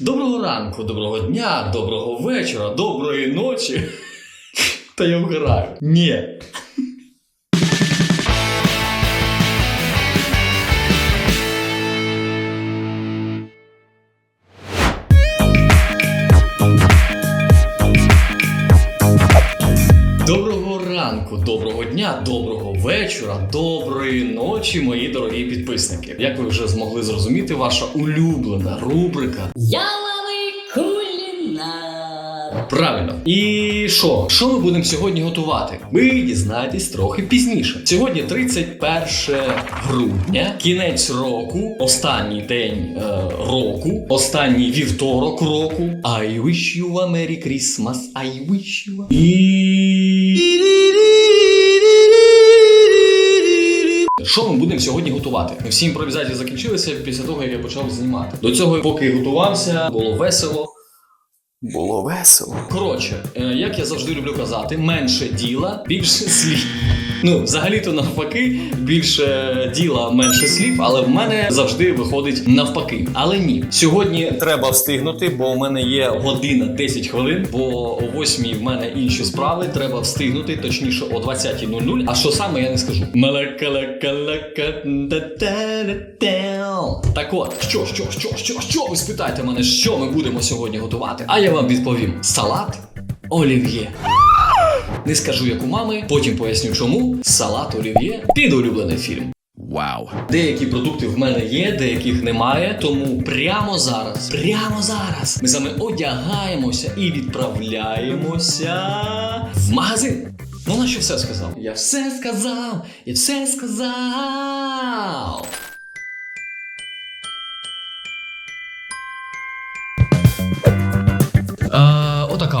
Доброго ранку, доброго дня, доброго вечора, доброї ночі. Та я вгораю. Ні. Доброго ранку, доброго дня, доброго вечора, доброї ночі, мої дорогі підписники. Як ви вже змогли зрозуміти, ваша улюблена рубрика Яловий кулінар. Правильно. І що? Що ми будемо сьогодні готувати? Ви дізнаєтесь трохи пізніше. Сьогодні 31 грудня, кінець року, останній день е, року, останній вівторок року. I wish you a Merry Christmas, I wish you a... І... Що ми будемо сьогодні готувати? Всі імпровізації закінчилися після того, як я почав знімати. До цього, поки готувався, було весело. Було весело. Коротше, е, як я завжди люблю казати, менше діла, більше слів. Ну, взагалі-то навпаки, більше діла, менше слів, але в мене завжди виходить навпаки. Але ні. Сьогодні треба встигнути, бо у мене є година 10 хвилин, бо о 8 в мене інші справи. Треба встигнути, точніше о 20.00. А що саме я не скажу. Так от, що, що, що, що, що ви спитаєте мене, що ми будемо сьогодні готувати? А я вам відповім: салат олів'є. Не скажу, як у мами, потім поясню, чому салат олів'є під улюблений фільм. Вау. Деякі продукти в мене є, деяких немає. Тому прямо зараз, прямо зараз ми саме одягаємося і відправляємося в магазин. Ну, наче все сказав. Я все сказав, я все сказав.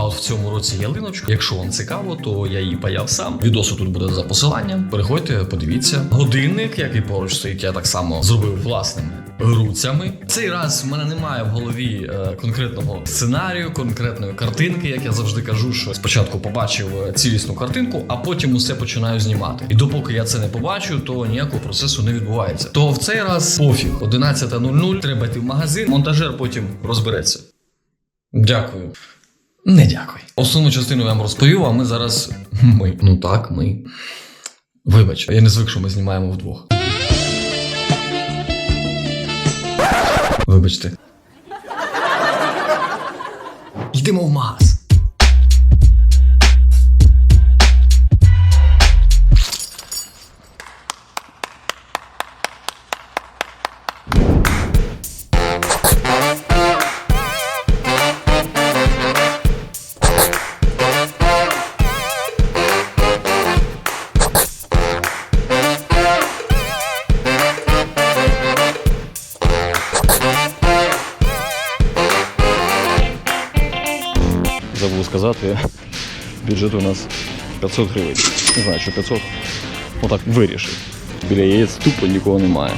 От в цьому році ялиночка. Якщо вам цікаво, то я її паяв сам. Відосу тут буде за посиланням. Переходьте, подивіться. Годинник, який поруч стоїть, я так само зробив власними руцями. Цей раз в мене немає в голові е, конкретного сценарію, конкретної картинки, як я завжди кажу, що спочатку побачив е, цілісну картинку, а потім усе починаю знімати. І допоки я це не побачу, то ніякого процесу не відбувається. То в цей раз пофіг, 11.00, треба йти в магазин, монтажер потім розбереться. Дякую. Не дякую. Основну частину я вам розповів, а ми зараз. Ми. Ну так, ми. Вибач, я не звик, що ми знімаємо вдвох. Вибачте. Йдемо в магаз. Забув сказати, бюджет у нас 500 гривень. Не знаю, що 500. Отак вирішив. Біля яєць тупо нікого немає.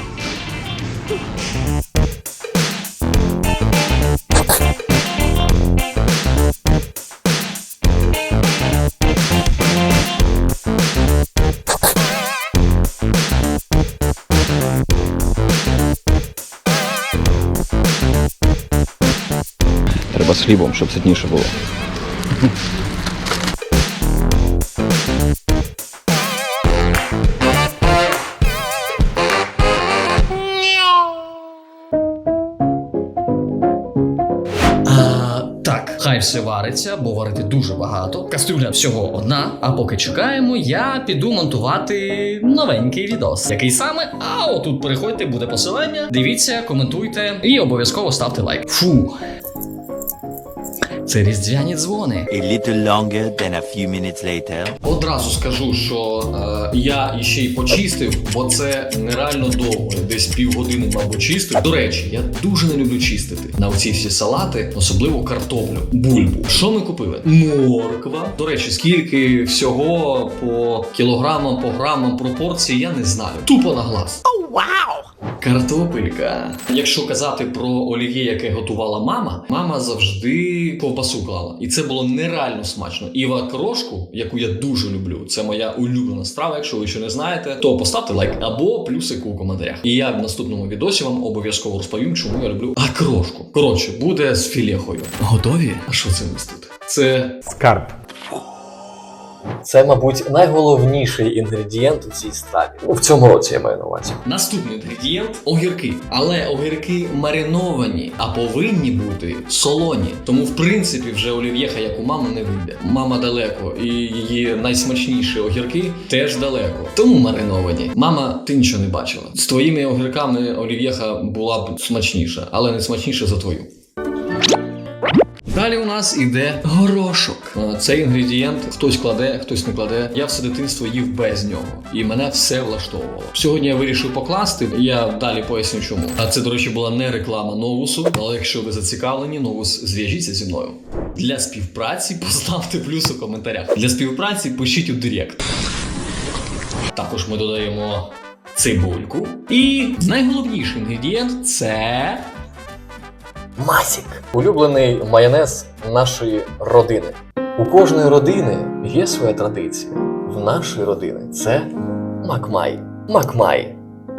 Треба з хлібом, щоб ситніше було. Хай все вариться, бо варити дуже багато. Кастрюля всього одна. А поки чекаємо, я піду монтувати новенький відос. Який саме? А отут переходьте, буде посилання. Дивіться, коментуйте і обов'язково ставте лайк. Фу. Це різдвяні дзвони. A little longer than a few minutes later. Одразу скажу, що е, я іще й почистив, бо це нереально довго. Десь півгодини, мабуть, чистив. До речі, я дуже не люблю чистити на оці всі салати, особливо картоплю, бульбу. Що ми купили? Морква. До речі, скільки всього по кілограмам, по грамам пропорції, я не знаю. Тупо на глаз. Картопелька. Якщо казати про олів'є, яке готувала мама, мама завжди ковбасу клала. І це було нереально смачно. І вакрошку, яку я дуже люблю, це моя улюблена страва. Якщо ви ще не знаєте, то поставте лайк або плюсик у коментарях. І я в наступному відосі вам обов'язково розповім, чому я люблю акрошку. Коротше, буде з філехою. Готові? А що це у нас тут? Це Скарб. Це, мабуть, найголовніший інгредієнт у цій страві. Ну, в цьому році я маю на увазі. Наступний інгредієнт огірки. Але огірки мариновані, а повинні бути солоні. Тому, в принципі, вже олів'єха, як у мами, не вийде. Мама далеко, і її найсмачніші огірки теж далеко. Тому мариновані. Мама, ти нічого не бачила. З твоїми огірками олів'єха була б смачніша, але не смачніша за твою. Далі у нас іде горошок. Е, Цей інгредієнт хтось кладе, хтось не кладе. Я все дитинство їв без нього, і мене все влаштовувало. Сьогодні я вирішив покласти. Я далі поясню, чому. А це, до речі, була не реклама новусу. Але якщо ви зацікавлені, новус зв'яжіться зі мною. Для співпраці поставте плюс у коментарях. Для співпраці пишіть у Директ. Також ми додаємо цибульку. І найголовніший інгредієнт це Масік. Улюблений майонез нашої родини. У кожної родини є своя традиція. В нашої родини це Макмай. Макмай.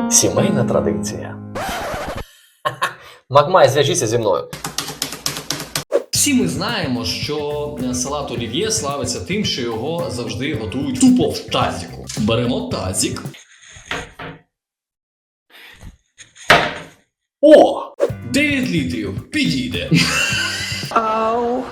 Сімейна традиція. Макмай, зв'яжіться зі мною. Всі ми знаємо, що е, салат олів'є славиться тим, що його завжди готують тупо в тазіку. Беремо тазік. О! 9 літрів підійде. Oh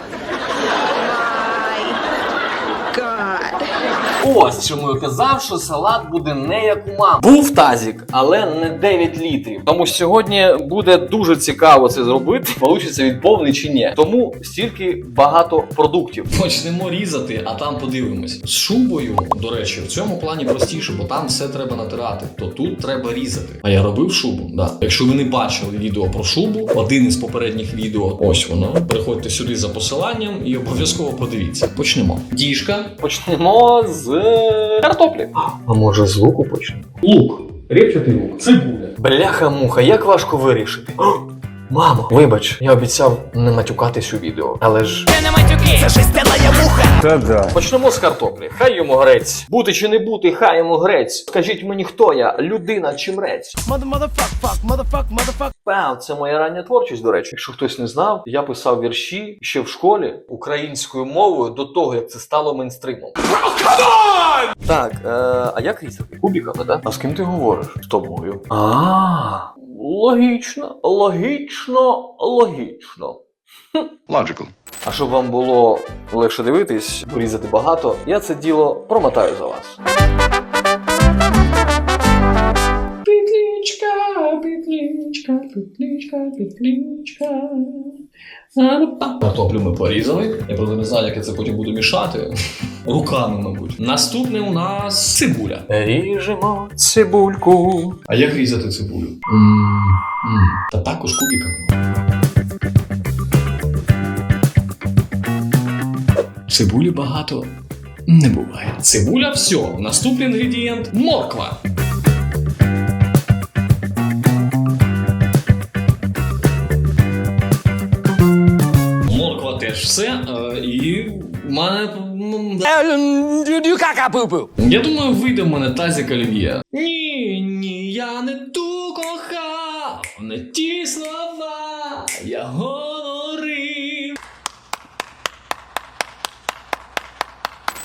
Ось чому я казав, що салат буде не як у мами. Був тазік, але не 9 літрів. Тому сьогодні буде дуже цікаво це зробити. Получиться він повний чи ні. Тому стільки багато продуктів. Почнемо різати, а там подивимось. З шубою, до речі, в цьому плані простіше, бо там все треба натирати. То тут треба різати. А я робив шубу. Да. Якщо ви не бачили відео про шубу, один із попередніх відео, ось воно. Переходьте сюди за посиланням і обов'язково подивіться. Почнемо. Діжка, Почнемо з картоплі. А може з луку почнемо? лук, репчатий лук, цибуля. Бляха-муха, як важко вирішити. Мамо, вибач, я обіцяв не матюкатись у відео, але ж. Та да. Почнемо з картоплі. Хай йому грець. Бути чи не бути, хай йому грець. Скажіть мені, хто я, людина чи мрець? Пау, це моя рання творчість, до речі. Якщо хтось не знав, я писав вірші ще в школі українською мовою до того, як це стало мейнстримом. Так, е, а як різати? Кубіками, да? А з ким ти говориш? З тобою. А, логічно, логічно, логічно. Logical. А щоб вам було легше дивитись, порізати багато, я це діло промотаю за вас. Петличка, петличка, петличка. Картоплю ми порізали. Я правда не знаю, як я це потім буду мішати. Руками, мабуть. Наступне у нас цибуля. Ріжемо цибульку. А як різати цибулю? Та також кубиками. Цибулі багато не буває. Цибуля все. Наступний інгредієнт морква. Все. е, І в мене. я думаю, вийде в мене тазік олів'є. Ні, ні, я не ту кохав, не ті слова, я говорив.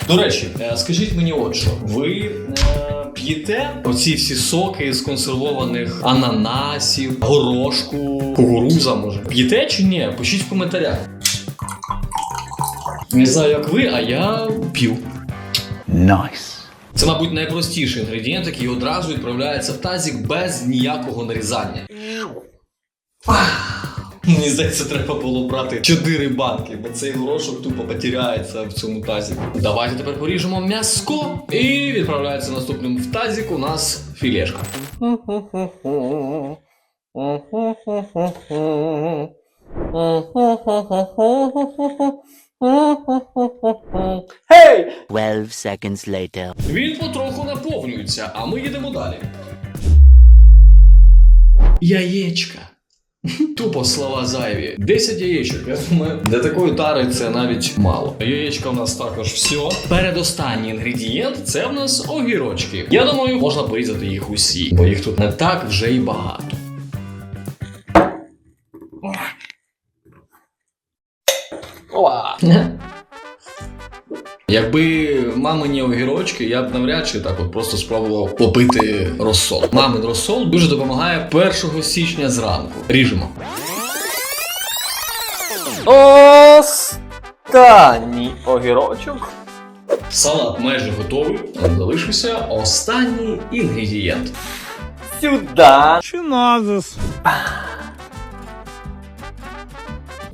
До речі, е, скажіть мені от що, ви е, п'єте оці всі соки з консервованих ананасів, горошку, кукуруза може? П'єте чи ні? Пишіть в коментарях. Не знаю, як ви, а я п'ю. Nice. Це, мабуть, найпростіший інгредієнт, який одразу відправляється в тазік без ніякого нарізання. Мені здається, треба було брати 4 банки, бо цей горошок тупо потеряється в цьому тазіку. Давайте тепер поріжемо м'яско і відправляється наступним в тазік у нас філешка. Гей! 12 seconds later. Він потроху наповнюється, а ми їдемо далі. яєчка. Тупо слова зайві. 10 яєчок. Я думаю, для такої тари це навіть мало. Яєчка у нас також все. Передостанній інгредієнт це в нас огірочки. Я думаю, можна порізати їх усі, бо їх тут не так вже й багато. Якби мамині огірочки, я б навряд чи так от просто спробував попити розсол. Мамин розсол дуже допомагає 1 січня зранку. Ріжемо. Останній огірочок. Салат майже готовий. Залишився останній інгредієнт. Сюда.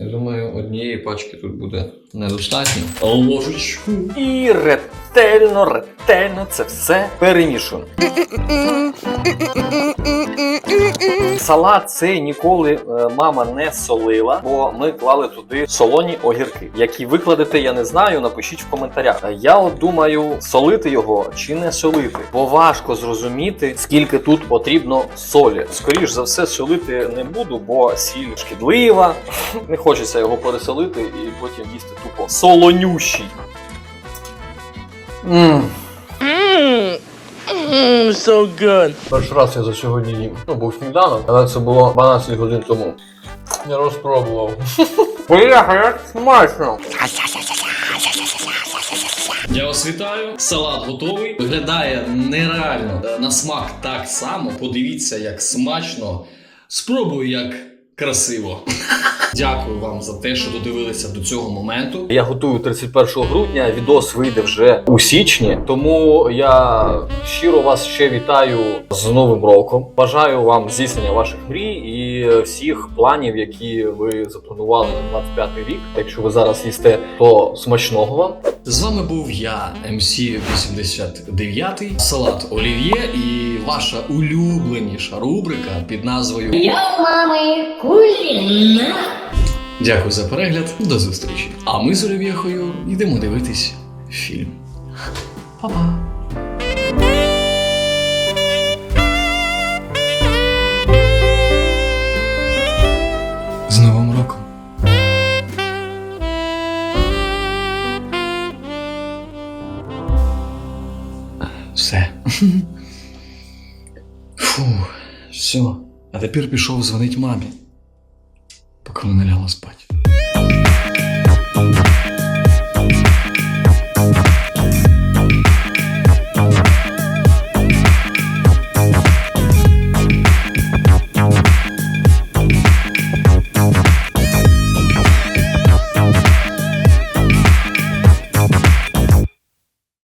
Я думаю, однієї пачки тут буде недостатньо. Ложечку. І ретельно, ретельно це все перемішуємо. Салат цей ніколи е, мама не солила, бо ми клали туди солоні огірки. Які викладете, я не знаю. Напишіть в коментарях. Е, Я от думаю, солити його чи не солити, бо важко зрозуміти, скільки тут потрібно солі. Скоріш за все, солити не буду, бо сіль шкідлива. Не хочеться його пересолити і потім їсти тупо солонющий. Мм. Mmm, so good. Перший раз я за сьогодні їм. Ну, був сніданок, але це було 12 годин тому. Я розпробував. Бляха, як смачно! Я вас вітаю. Салат готовий. Виглядає нереально на смак так само. Подивіться, як смачно. Спробую, як красиво. Дякую вам за те, що додивилися до цього моменту. Я готую 31 грудня, відос вийде вже у січні. Тому я щиро вас ще вітаю з Новим роком. Бажаю вам здійснення ваших мрій і всіх планів, які ви запланували на 25 рік. Якщо ви зараз їсте, то смачного вам. З вами був я, MC 89, салат Олів'є і ваша улюбленіша рубрика під назвою Я у мами куліна. Дякую за перегляд. До зустрічі. А ми з Олів'єхою йдемо дивитись фільм. Па-па! З Новим роком! Все. Фу, все. А тепер пішов дзвонить мамі, поки вона лягла спати.